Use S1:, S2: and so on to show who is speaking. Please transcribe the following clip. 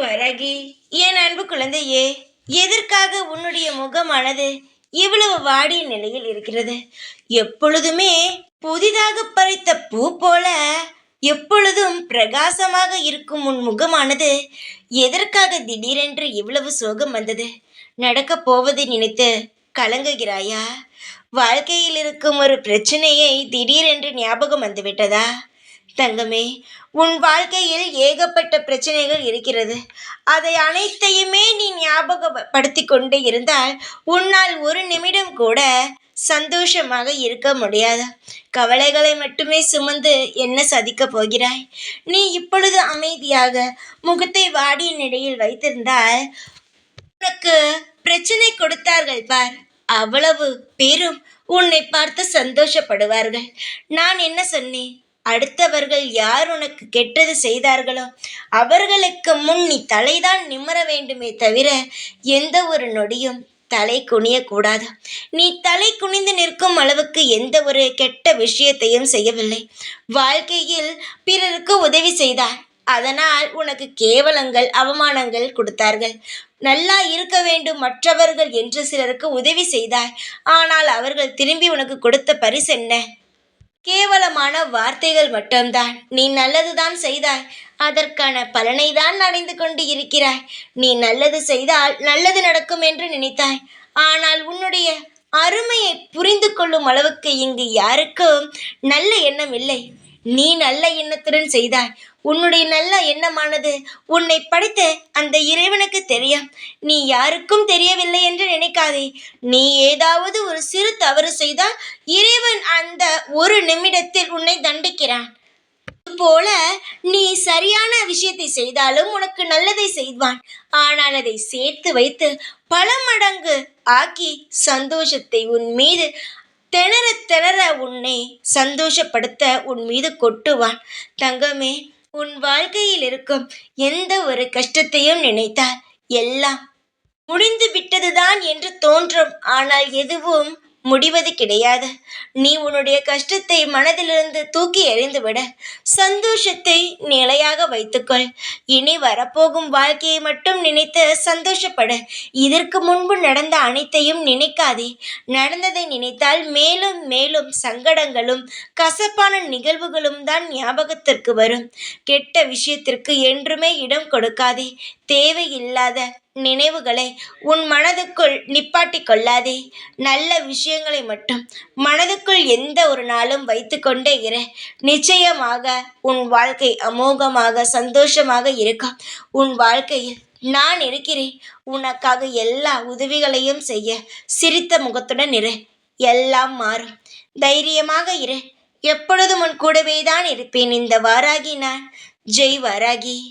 S1: வரகி என் அன்பு குழந்தையே எதற்காக உன்னுடைய முகமானது இவ்வளவு வாடிய நிலையில் இருக்கிறது? எப்பொழுதுமே புதிதாக பறித்த பூ போல எப்பொழுதும் பிரகாசமாக இருக்கும் உன் முகமானது எதற்காக திடீரென்று இவ்வளவு சோகம் வந்தது? நடக்கப் போவதை நினைத்து கலங்குகிறாயா? வாழ்க்கையில் இருக்கும் ஒரு பிரச்சனையை திடீரென்று ஞாபகம் வந்துவிட்டதா? தங்கமே உன் வாழ்க்கையில் ஏகப்பட்ட பிரச்சனைகள் இருக்கிறது. அதை அனைத்தையுமே நீ ஞாபகப்படுத்தி கொண்டு இருந்தால் உன்னால் ஒரு நிமிடம் கூட சந்தோஷமாக இருக்க முடியாது. கவலைகளை மட்டுமே சுமந்து என்ன சதிக்கப் போகிறாய்? நீ இப்பொழுது அமைதியாக முகத்தை வாடிய நிலையில் வைத்திருந்தால் உனக்கு பிரச்சனை கொடுத்தார்கள் பார். அவ்வளவு பேரும் உன்னை பார்த்து சந்தோஷப்படுவார்கள். நான் என்ன சொன்னேன்? அடுத்தவர்கள் யார் உனக்கு கெட்டது செய்தார்களோ அவர்களுக்கு முன் நீ தலைதான் நிமிர வேண்டுமே தவிர எந்த ஒரு நொடியும் தலை குனியக்கூடாது நீ தலை குனிந்து நிற்கும் அளவுக்கு எந்த ஒரு கெட்ட விஷயத்தையும் செய்யவில்லை. வாழ்க்கையில் பிறருக்கு உதவி செய்தாய் அதனால் உனக்கு கேவலங்கள் அவமானங்கள் கொடுத்தார்கள். நல்லா இருக்க வேண்டும் மற்றவர்கள் என்று சிலருக்கு உதவி செய்தாய் ஆனால் அவர்கள் திரும்பி உனக்கு கொடுத்த பரிசு என்ன? கேவலமான வார்த்தைகள் மட்டும்தான். நீ நல்லதுதான் செய்தாய். அதற்கான பலனை தான் அடைந்து கொண்டு இருக்கிறாய். நீ நல்லது செய்தால் நல்லது நடக்கும் என்று நினைத்தாய். ஆனால் உன்னுடைய அருமையை புரிந்து கொள்ளும் அளவுக்கு இங்கு யாருக்கும் நல்ல எண்ணம் இல்லை. நீ நல்ல எண்ணத்துடன் செய்தாய். உன்னுடைய நல்ல எண்ணமானது உன்னை படைத்த அந்த இறைவனுக்கு தெரியும். நீ யாருக்கும் தெரியவில்லை என்று நினைக்காதே. நீ ஏதாவது ஒரு சிறு தவறு செய்தால் இறைவன் அந்த ஒரு நிமிடத்தில் உன்னை தண்டிக்கிறான். போல நீ சரியான விஷயத்தை செய்தாலும் உனக்கு நல்லதை செய்வான். ஆனால் அதை சேர்த்து வைத்து பல மடங்கு ஆக்கி சந்தோஷத்தை உன் மீது திணற திணற உன்னை சந்தோஷப்படுத்த உன் மீது கொட்டுவான் தங்கமே உன் வாழ்க்கையில் இருக்கும் எந்த ஒரு கஷ்டத்தையும் நினைத்தால் எல்லாம் முடிந்து விட்டதுதான் என்று தோன்றும். ஆனால் எதுவும் முடிவது கிடையாது. நீ உன்னுடைய கஷ்டத்தை மனதிலிருந்து தூக்கி எறிந்துவிட. சந்தோஷத்தை நிலையாக வைத்துக்கொள். இனி வரப்போகும் வாழ்க்கையை மட்டும் நினைத்து சந்தோஷப்படு. இதற்கு முன்பு நடந்த அனைத்தையும் நினைக்காதே. நடந்ததை நினைத்தால் மேலும் மேலும் சங்கடங்களும் கசப்பான நிகழ்வுகளும் தான் ஞாபகத்திற்கு வரும். கெட்ட விஷயத்திற்கு என்றுமே இடம் கொடுக்காதே. தேவையில்லாத நினைவுகளை உன் மனதுக்குள் நிப்பாட்டி கொள்ளாதே. நல்ல விஷயங்களை மட்டும் மனதுக்குள் எந்த ஒரு நாளும் வைத்து கொண்டே இரு. நிச்சயமாக உன் வாழ்க்கை அமோகமாக சந்தோஷமாக இருக்கும். உன் வாழ்க்கையில் நான் இருக்கிறேன். உனக்காக எல்லா உதவிகளையும் செய்ய சிரித்த முகத்துடன் இரு. எல்லாம் மாறும். தைரியமாக இரு. எப்பொழுதும் உன் கூடவே தான் இருப்பேன். இந்த வாராகி நான். ஜெய் வாராகி.